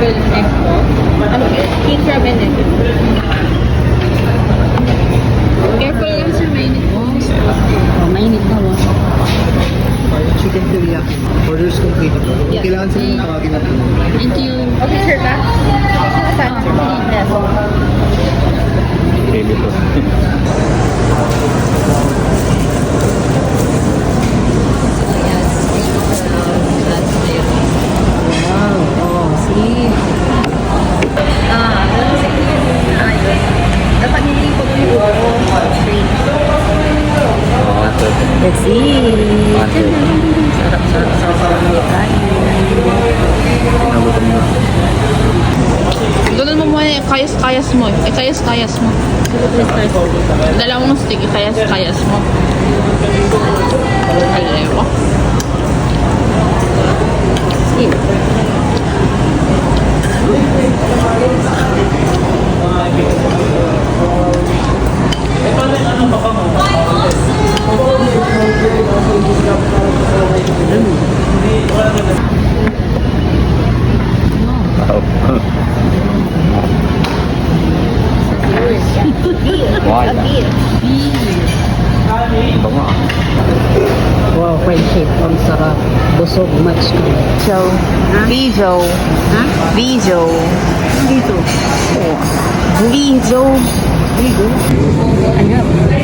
travel egg po. Ano, king travel egg. Careful lang sa mainit po. Oh, mainit na mo. Chicken teriyaki. Orders complete po. Yeah. Kailangan sila tawagin natin. Thank you. Okay, sir Let's see. Sarap, sarap, sarap, sarap ng kain. Nagutom na. Ganun mo muna yung kayas-kayas mo. Eh, kayas-kayas mo. Dalawang stick, kayas-kayas mo. Ay, ko. See? Wow. Why? Bango ah. Wow, friendship. Ang sarap. Busog, much. So, Bijo. Ha? Bijo. Dito. Bijo. Dito. Ayan.